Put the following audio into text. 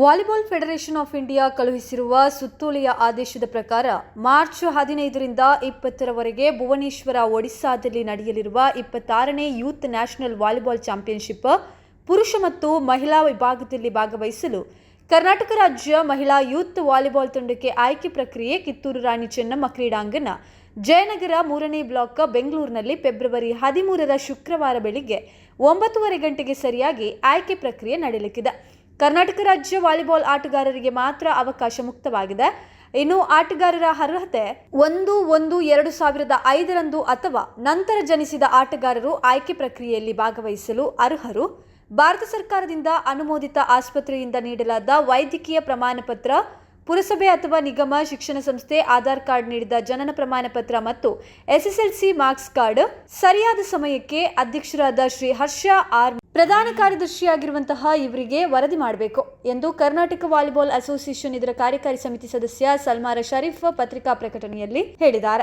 Volleyball federation of India ಕಳುಹಿಸಿರುವ ಸುತ್ತೋಲೆಯ ಆದೇಶದ ಪ್ರಕಾರ ಮಾರ್ಚ್ ಹದಿನೈದರಿಂದ ಇಪ್ಪತ್ತರವರೆಗೆ ಭುವನೇಶ್ವರ, ಒಡಿಸ್ಸಾದಲ್ಲಿ ನಡೆಯಲಿರುವ ಇಪ್ಪತ್ತಾರನೇ ಯೂತ್ ನ್ಯಾಷನಲ್ ವಾಲಿಬಾಲ್ ಚಾಂಪಿಯನ್ಶಿಪ್ ಪುರುಷ ಮತ್ತು ಮಹಿಳಾ ವಿಭಾಗದಲ್ಲಿ ಭಾಗವಹಿಸಲು ಕರ್ನಾಟಕ ರಾಜ್ಯ ಮಹಿಳಾ ಯೂತ್ ವಾಲಿಬಾಲ್ ತಂಡಕ್ಕೆ ಆಯ್ಕೆ ಪ್ರಕ್ರಿಯೆ ಕಿತ್ತೂರು ರಾಣಿ ಚೆನ್ನಮ್ಮ ಕ್ರೀಡಾಂಗಣ ಜಯನಗರ ಮೂರನೇ ಬ್ಲಾಕ್, ಬೆಂಗಳೂರಿನಲ್ಲಿ ಫೆಬ್ರವರಿ ಹದಿಮೂರರ ಶುಕ್ರವಾರ ಬೆಳಿಗ್ಗೆ ಒಂಬತ್ತುವರೆ ಗಂಟೆಗೆ ಸರಿಯಾಗಿ ಆಯ್ಕೆ ಪ್ರಕ್ರಿಯೆ ನಡೆಯಲಿಕ್ಕಿದೆ. ಕರ್ನಾಟಕ ರಾಜ್ಯ ವಾಲಿಬಾಲ್ ಆಟಗಾರರಿಗೆ ಮಾತ್ರ ಅವಕಾಶ ಮುಕ್ತವಾಗಿದೆ. ಇನ್ನು ಆಟಗಾರರ ಅರ್ಹತೆ ಒಂದು ಒಂದು ಎರಡು ಸಾವಿರದ ಐದರಂದು ಅಥವಾ ನಂತರ ಜನಿಸಿದ ಆಟಗಾರರು ಆಯ್ಕೆ ಪ್ರಕ್ರಿಯೆಯಲ್ಲಿ ಭಾಗವಹಿಸಲು ಅರ್ಹರು. ಭಾರತ ಸರ್ಕಾರದಿಂದ ಅನುಮೋದಿತ ಆಸ್ಪತ್ರೆಯಿಂದ ನೀಡಲಾದ ವೈದ್ಯಕೀಯ ಪ್ರಮಾಣಪತ್ರ ಪುರಸಭೆ ಅಥವಾ ನಿಗಮ, ಶಿಕ್ಷಣ ಸಂಸ್ಥೆ, ಆಧಾರ್ ಕಾರ್ಡ್ ನೀಡಿದ ಜನನ ಪ್ರಮಾಣ ಪತ್ರ ಮತ್ತು ಎಸ್ಎಸ್ಎಲ್ಸಿ ಮಾರ್ಕ್ಸ್ ಕಾರ್ಡ್ ಸರಿಯಾದ ಸಮಯಕ್ಕೆ ಅಧ್ಯಕ್ಷರಾದ ಶ್ರೀ ಹರ್ಷ ಆರ್ ಪ್ರಧಾನ ಕಾರ್ಯದರ್ಶಿಯಾಗಿರುವಂತಹ ಇವರಿಗೆ ವರದಿ ಮಾಡಬೇಕು ಎಂದು ಕರ್ನಾಟಕ ವಾಲಿಬಾಲ್ ಅಸೋಸಿಯೇಷನ್ ಇದರ ಕಾರ್ಯಕಾರಿ ಸಮಿತಿ ಸದಸ್ಯ ಸಲ್ಮಾರ ಶರೀಫ್ ಪತ್ರಿಕಾ ಪ್ರಕಟಣೆಯಲ್ಲಿ ಹೇಳಿದ್ದಾರೆ.